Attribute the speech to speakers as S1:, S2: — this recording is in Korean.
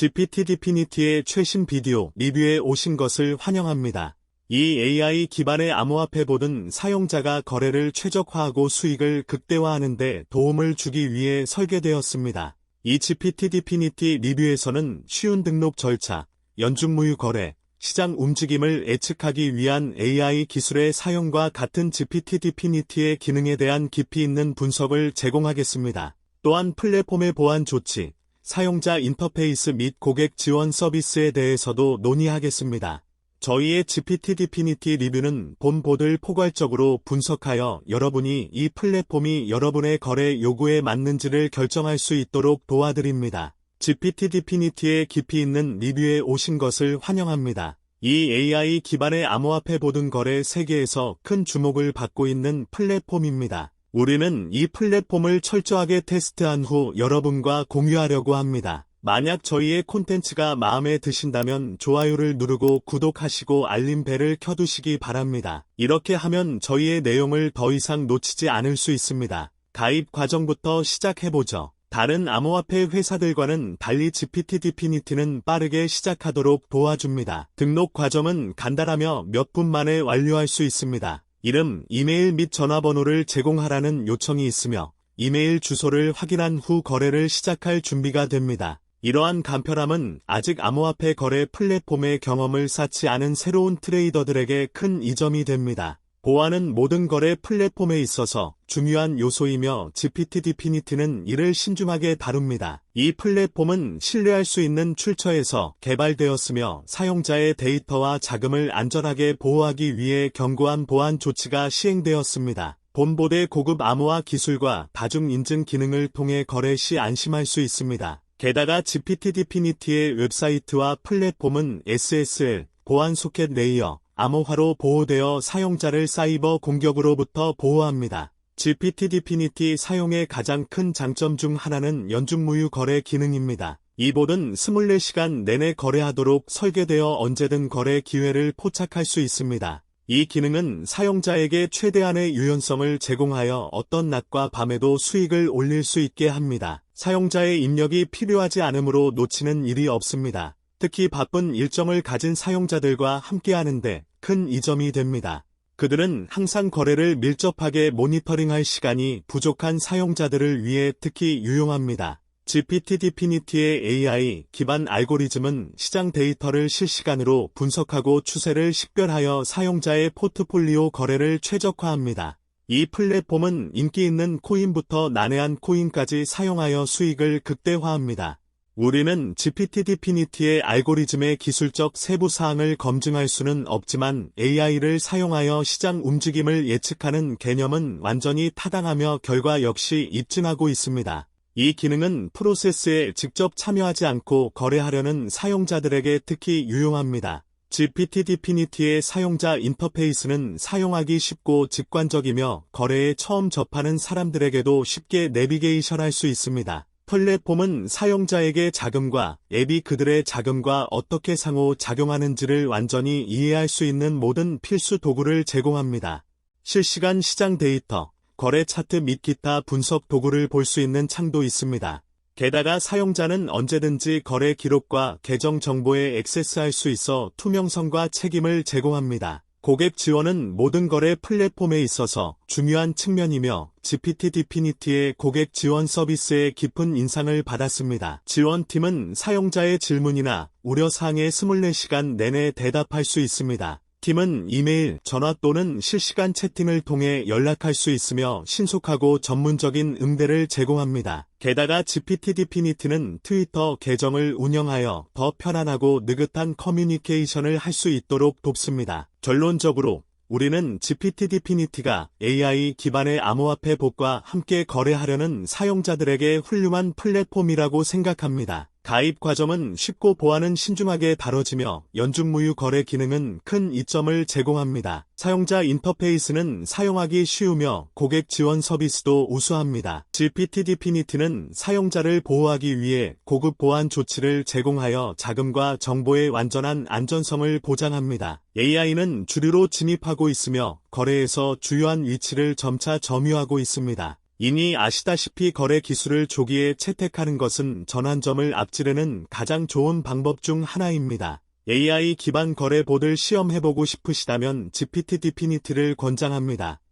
S1: GPT 디피니티의 최신 비디오 리뷰에 오신 것을 환영합니다. 이 AI 기반의 암호화폐 보든 사용자가 거래를 최적화하고 수익을 극대화하는 데 도움을 주기 위해 설계되었습니다. 이 GPT 디피니티 리뷰에서는 쉬운 등록 절차, 연중무휴 거래, 시장 움직임을 예측하기 위한 AI 기술의 사용과 같은 GPT 디피니티의 기능에 대한 깊이 있는 분석을 제공하겠습니다. 또한 플랫폼의 보안 조치, 사용자 인터페이스 및 고객 지원 서비스에 대해서도 논의하겠습니다. 저희의 GPT 디피니티 리뷰는 본 보드를 포괄적으로 분석하여 여러분이 이 플랫폼이 여러분의 거래 요구에 맞는지를 결정할 수 있도록 도와드립니다. GPT 디피니티의 깊이 있는 리뷰에 오신 것을 환영합니다. 이 AI 기반의 암호화폐 보든 거래 세계에서 큰 주목을 받고 있는 플랫폼입니다. 우리는 이 플랫폼을 철저하게 테스트한 후 여러분과 공유하려고 합니다. 만약 저희의 콘텐츠가 마음에 드신다면 좋아요를 누르고 구독하시고 알림 벨을 켜두시기 바랍니다. 이렇게 하면 저희의 내용을 더 이상 놓치지 않을 수 있습니다. 가입 과정부터 시작해보죠. 다른 암호화폐 회사들과는 달리 GPT 디피니티는 빠르게 시작하도록 도와줍니다. 등록 과정은 간단하며 몇 분 만에 완료할 수 있습니다. 이름, 이메일 및 전화번호를 제공하라는 요청이 있으며 이메일 주소를 확인한 후 거래를 시작할 준비가 됩니다. 이러한 간편함은 아직 암호화폐 거래 플랫폼의 경험을 쌓지 않은 새로운 트레이더들에게 큰 이점이 됩니다. 보안은 모든 거래 플랫폼에 있어서 중요한 요소이며 GPT 디피니티는 이를 신중하게 다룹니다. 이 플랫폼은 신뢰할 수 있는 출처에서 개발되었으며 사용자의 데이터와 자금을 안전하게 보호하기 위해 견고한 보안 조치가 시행되었습니다. 본보드의 고급 암호화 기술과 다중 인증 기능을 통해 거래 시 안심할 수 있습니다. 게다가 GPT 디피니티의 웹사이트와 플랫폼은 SSL, 보안 소켓 레이어, 암호화로 보호되어 사용자를 사이버 공격으로부터 보호합니다. GPT 디피니티 사용의 가장 큰 장점 중 하나는 연중무휴 거래 기능입니다. 이 봇은 24시간 내내 거래하도록 설계되어 언제든 거래 기회를 포착할 수 있습니다. 이 기능은 사용자에게 최대한의 유연성을 제공하여 어떤 낮과 밤에도 수익을 올릴 수 있게 합니다. 사용자의 입력이 필요하지 않으므로 놓치는 일이 없습니다. 특히 바쁜 일정을 가진 사용자들과 함께하는데 큰 이점이 됩니다. 그들은 항상 거래를 밀접하게 모니터링할 시간이 부족한 사용자들을 위해 특히 유용합니다. GPT 디피니티의 AI 기반 알고리즘은 시장 데이터를 실시간으로 분석하고 추세를 식별하여 사용자의 포트폴리오 거래를 최적화합니다. 이 플랫폼은 인기 있는 코인부터 난해한 코인까지 사용하여 수익을 극대화합니다. 우리는 GPT 디피니티의 알고리즘의 기술적 세부 사항을 검증할 수는 없지만 AI를 사용하여 시장 움직임을 예측하는 개념은 완전히 타당하며 결과 역시 입증하고 있습니다. 이 기능은 프로세스에 직접 참여하지 않고 거래하려는 사용자들에게 특히 유용합니다. GPT 디피니티의 사용자 인터페이스는 사용하기 쉽고 직관적이며 거래에 처음 접하는 사람들에게도 쉽게 내비게이션할 수 있습니다. 플랫폼은 사용자에게 자금과 앱이 그들의 자금과 어떻게 상호 작용하는지를 완전히 이해할 수 있는 모든 필수 도구를 제공합니다. 실시간 시장 데이터, 거래 차트 및 기타 분석 도구를 볼 수 있는 창도 있습니다. 게다가 사용자는 언제든지 거래 기록과 계정 정보에 액세스할 수 있어 투명성과 책임을 제공합니다. 고객 지원은 모든 거래 플랫폼에 있어서 중요한 측면이며 GPT 디피니티의 고객 지원 서비스에 깊은 인상을 받았습니다. 지원팀은 사용자의 질문이나 우려사항에 24시간 내내 대답할 수 있습니다. 팀은 이메일, 전화 또는 실시간 채팅을 통해 연락할 수 있으며 신속하고 전문적인 응대를 제공합니다. 게다가 GPT 디피니티는 트위터 계정을 운영하여 더 편안하고 느긋한 커뮤니케이션을 할 수 있도록 돕습니다. 결론적으로 우리는 GPT 디피니티가 AI 기반의 암호화폐 복과 함께 거래하려는 사용자들에게 훌륭한 플랫폼이라고 생각합니다. 가입 과정은 쉽고 보안은 신중하게 다뤄지며 연중무휴 거래 기능은 큰 이점을 제공합니다. 사용자 인터페이스는 사용하기 쉬우며 고객 지원 서비스도 우수합니다. GPT 디피니티는 사용자를 보호하기 위해 고급 보안 조치를 제공하여 자금과 정보의 완전한 안전성을 보장합니다. AI는 주류로 진입하고 있으며 거래에서 주요한 위치를 점차 점유하고 있습니다. 이니 아시다시피 거래 기술을 조기에 채택하는 것은 전환점을 앞지르는 가장 좋은 방법 중 하나입니다. AI 기반 거래 봇을 시험해보고 싶으시다면 GPT 디피니티를 권장합니다.